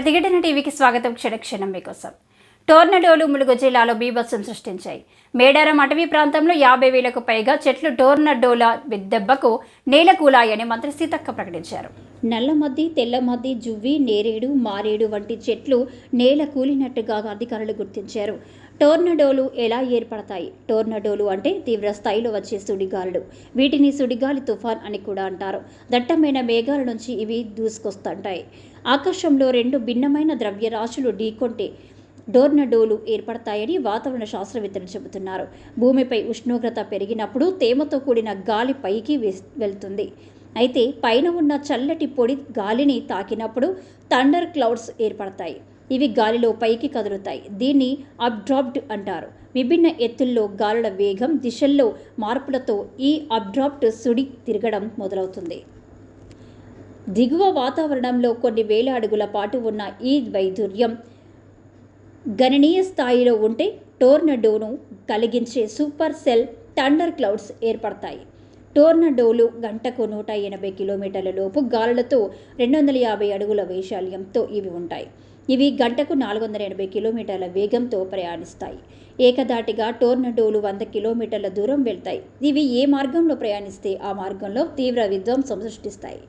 ప్రతిఘటన టీవీకి స్వాగతం క్షణక్షణం మీకోసం. టోర్నడోలు ములుగు జిల్లాలో బీభత్సం సృష్టించాయి. మేడారం అటవీ ప్రాంతంలో యాభై వేలకు పైగా చెట్లు టోర్నడోల దెబ్బకు నేలకూలాయని మంత్రి సీతక్క ప్రకటించారు. నల్లమద్ది తెల్లమద్ది జువ్వి నేరేడు మారేడు వంటి చెట్లు నేల కూలినట్టుగా అధికారులు గుర్తించారు. టోర్నడోలు ఎలా ఏర్పడతాయి? టోర్నడోలు అంటే తీవ్ర స్థాయిలో వచ్చే సుడిగాలులు. వీటిని సుడిగాలి తుఫాన్ అని కూడా అంటారు. దట్టమైన మేఘాల నుంచి ఇవి దూసుకొస్తుంటాయి. ఆకాశంలో రెండు భిన్నమైన ద్రవ్యరాశులు ఢీకొంటే డోర్నడోలు ఏర్పడతాయని వాతావరణ శాస్త్రవేత్తలు చెబుతున్నారు. భూమిపై ఉష్ణోగ్రత పెరిగినప్పుడు తేమతో కూడిన గాలి పైకి వెళ్తుంది. అయితే పైన ఉన్న చల్లటి పొడి గాలిని తాకినప్పుడు థండర్ క్లౌడ్స్ ఏర్పడతాయి. ఇవి గాలిలో పైకి కదులుతాయి. దీన్ని అబ్డ్రాప్డ్ అంటారు. విభిన్న ఎత్తుల్లో గాలుల వేగం దిశల్లో మార్పులతో ఈ అబ్డ్రాప్డ్ సుడి తిరగడం మొదలవుతుంది. దిగువ వాతావరణంలో కొన్ని వేల అడుగుల పాటు ఉన్న ఈ వైదుర్యం గణనీయ స్థాయిలో ఉంటే టోర్నడోను కలిగించే సూపర్ సెల్ థండర్ క్లౌడ్స్ ఏర్పడతాయి. టోర్నడోలు గంటకు నూట ఎనభై కిలోమీటర్ల లోపు గాలులతో రెండు వందల యాభై అడుగుల వైశాల్యంతో ఇవి ఉంటాయి. ఇవి గంటకు నాలుగు వందల ఎనభై కిలోమీటర్ల వేగంతో ప్రయాణిస్తాయి. ఏకదాటిగా టోర్నడోలు వంద కిలోమీటర్ల దూరం వెళ్తాయి. ఇవి ఏ మార్గంలో ప్రయాణిస్తే ఆ మార్గంలో తీవ్ర విధ్వంసం సృష్టిస్తాయి.